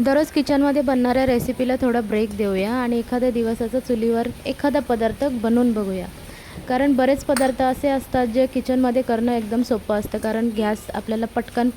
दररोज किचनमध्ये बनणाऱ्या रेसिपीला थोडा ब्रेक देऊया आणि एखाद्या दिवसाचा चुलीवर एखादा पदार्थ बनवून बघूया. कारण बरेच पदार्थ असे असतात जे किचनमध्ये करणं एकदम सोपं असतं. कारण गॅस आपल्याला पटकन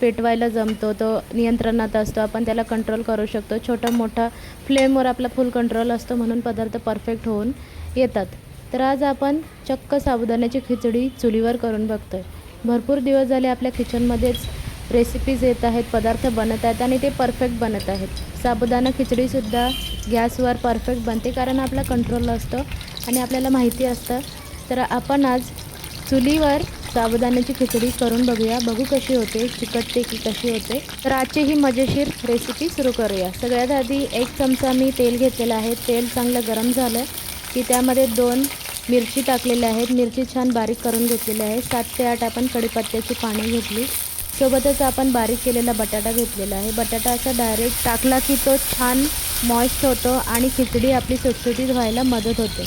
पेटवायला जमतो तो नियंत्रणात असतो आपण त्याला कंट्रोल करू शकतो. छोटा मोठा फ्लेमवर आपला फुल कंट्रोल असतो म्हणून पदार्थ परफेक्ट होऊन येतात. तर आज आपण चक्क साबुदाण्याची खिचडी चुलीवर करून बघतोय. भरपूर दिवस झाले आपल्या किचनमध्येच रेसिपीज येत आहेत पदार्थ बनत आहेत आणि ते परफेक्ट बनत आहेत. साबुदाणा खिचडीसुद्धा गॅसवर परफेक्ट बनते कारण आपला कंट्रोल असतो आणि आपल्याला माहिती असतं. तर आपण आज चुलीवर साबुदाण्याची खिचडी करून बघूया. बघू कशी होते चिकटते की कशी होते. तर आजची ही मजेशीर रेसिपी सुरू करूया. सगळ्यात आधी एक चमचा मी तेल घेतलेलं आहे. तेल चांगलं गरम झालं की त्यामध्ये दोन मिरची टाकलेल्या आहेत. मिरची छान बारीक करून घेतलेली आहे. सात ते आठ आपण कढीपत्त्याची पाने घेतली. सोबतच आपण बारीक केलेला बटाटा घेतलेला आहे. बटाटा असा डायरेक्ट टाकला की तो छान मॉइस्ट होतो आणि खिचडी आपली सुटसुटीत व्हायला मदत होते.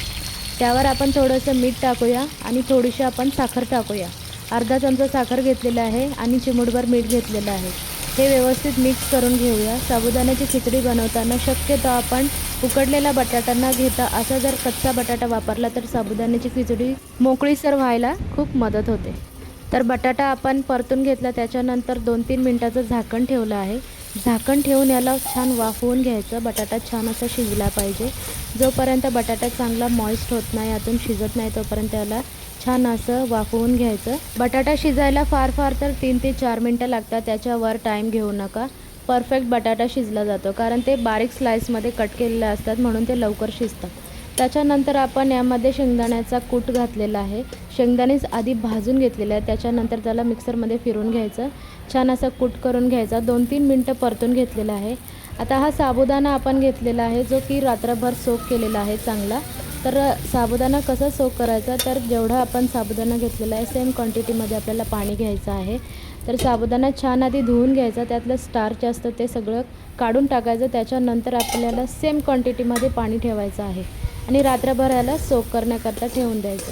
त्यावर आपण थोडंसं मीठ टाकूया आणि थोडीशी आपण साखर टाकूया. अर्धा चमचा साखर घेतलेला आहे आणि चिमूटभर मीठ घेतलेलं आहे. हे व्यवस्थित मिक्स करून घेऊया. साबुदाण्याची खिचडी बनवताना शक्यतो आपण उकडलेला बटाटा न घेता असा जर कच्चा बटाटा वापरला तर साबुदाण्याची खिचडी मोकळीसर व्हायला खूप मदत होते. तर बटाटा आपण परतून घेतला त्याच्यानंतर दोन तीन मिनटाचं झाकण ठेवलं आहे. झाकण ठेवून याला छान वाफवून घ्यायचं. बटाटा छान असा शिजला पाहिजे. जोपर्यंत बटाटा चांगला मॉइस्ट होत नाही यातून शिजत नाही तोपर्यंत याला छान असं वाफवून घ्यायचं. बटाटा शिजायला फार फार तर तीन ते चार मिनटं लागतात. त्याच्यावर टाईम घेऊ नका. परफेक्ट बटाटा शिजला जातो. कारण ते बारीक स्लाईसमध्ये कट केलेले असतात म्हणून ते लवकर शिजतात. त्याच्यानंतर आपण यामध्ये शेंगदाण्याचा कूट घातलेला आहे. शेंगदाणेच आधी भाजून घेतलेले आहे त्याच्यानंतर त्याला मिक्सरमध्ये फिरून घ्यायचं. छान असं कूट करून घ्यायचा. दोन तीन मिनटं परतून घेतलेला आहे. आता हा साबुदाणा आपण घेतलेला आहे जो की रात्रभर सोक केलेला आहे चांगला. तर साबुदाणा कसा सोक करायचा? तर जेवढा आपण साबुदाणा घेतलेला आहे सेम क्वांटिटीमध्ये आपल्याला पाणी घ्यायचं आहे. तर साबुदाणा छान आधी धुवून घ्यायचा. त्यातलं स्टार्च असतं ते सगळं काढून टाकायचं. त्याच्यानंतर आपल्याला सेम क्वांटिटीमध्ये पाणी ठेवायचं आहे. आणि रात्रभराला सोक करण्याकरता ठेवून द्यायचं.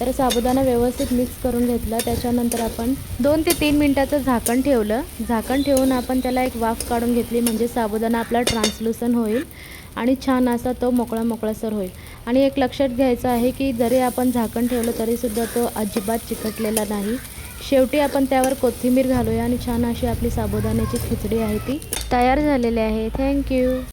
तर साबुदाणा व्यवस्थित मिक्स करून घेतला. त्याच्यानंतर आपण दोन ते तीन मिनटाचं झाकण ठेवलं. झाकण ठेवून आपण त्याला एक वाफ काढून घेतली म्हणजे साबुदाणा आपला ट्रान्सलुसन होईल आणि छान असा तो मोकळा मोकळासर होईल. आणि एक लक्षात घ्यायचं आहे की जरी आपण झाकण ठेवलं तरीसुद्धा तो अजिबात चिकटलेला नाही. शेवटी आपण त्यावर कोथिंबीर घालूया आणि छान अशी आपली साबुदाण्याची खिचडी आहे ती तयार झालेली आहे. थँक्यू